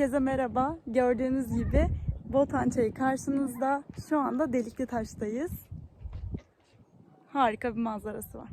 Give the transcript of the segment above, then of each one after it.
Herkese merhaba. Gördüğünüz gibi Botan Çayı karşınızda. Şu anda Delikli Taş'tayız. Harika bir manzarası var.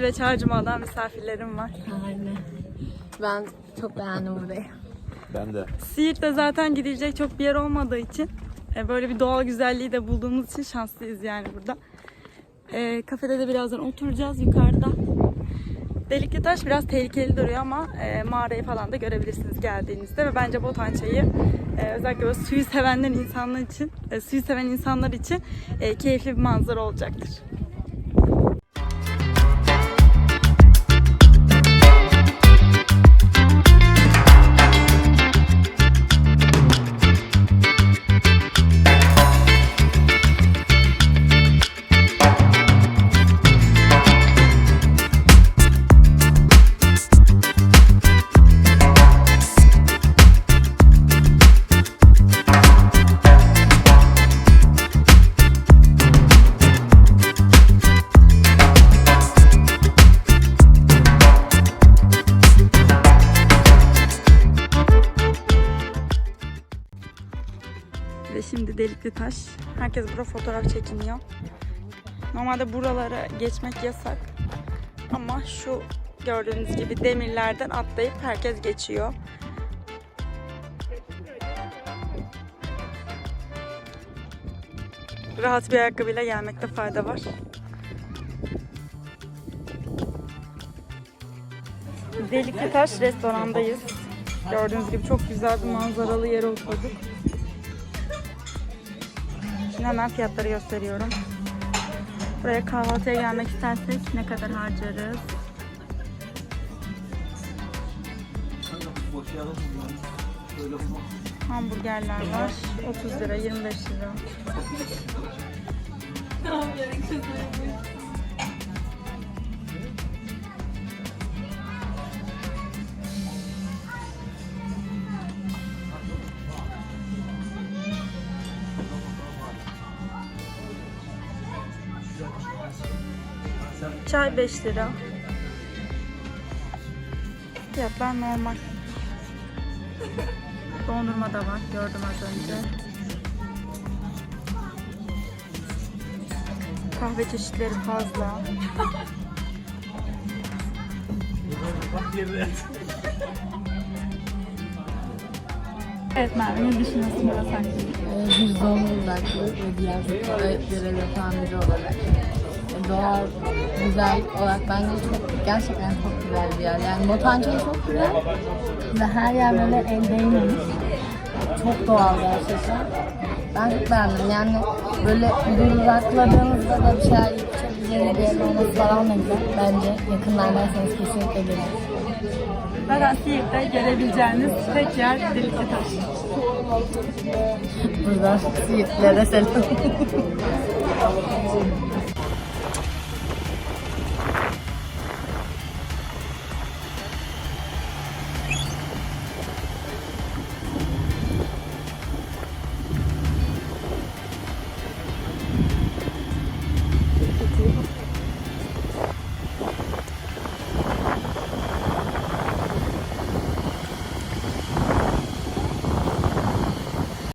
Bismil ve Çağcıma'dan misafirlerim var. Aynen. Ben çok beğendim burayı. Ben de. Siirt'te zaten gidilecek çok bir yer olmadığı için e, böyle bir doğal güzelliği de bulduğumuz için şanslıyız yani burada. E, kafede de birazdan oturacağız yukarıda. Delikli taş biraz tehlikeli duruyor ama e, mağarayı falan da görebilirsiniz geldiğinizde ve bence Botan Çayı e, özellikle böyle suyu sevenler insanlar için, e, suyu seven insanlar için e, keyifli bir manzara olacaktır. Delikli taş. Herkes burada fotoğraf çekiniyor. Normalde buralara geçmek yasak. Ama şu gördüğünüz gibi demirlerden atlayıp herkes geçiyor. Rahat bir ayakkabıyla gelmekte fayda var. Delikli Taş restorandayız. Gördüğünüz gibi çok güzel bir manzaralı yere oturduk. Şimdi hemen fiyatları gösteriyorum. Buraya kahvaltıya gelmek istersek ne kadar harcarız? Hamburgerler var. 30 lira, 25 lira. Çay 5 lira. Fiyatlar normal. Dondurma da var. Gördüm az önce. Kahve çeşitleri fazla. Evet Merve ne düşünüyorsun biraz hakkında? Ee, Bir Zonguldaklı ve diğer görev yapan biri olarak doğal, güzel olarak bence çok, gerçekten çok güzel bir yer. Yani Botancı'yı çok güzel ve her yer böyle el değmemiş. Çok doğal gerçekten. Ben çok beğendim. Yani böyle durakladığınızda da bir şeyler içebileceğiniz bir yer olması falan da güzel. Bence yakınlardaysanız kesinlikle gelin. Zaten Siirt'te gelebileceğiniz tek yer Delikli Taş. Buradan Siirtlere selam.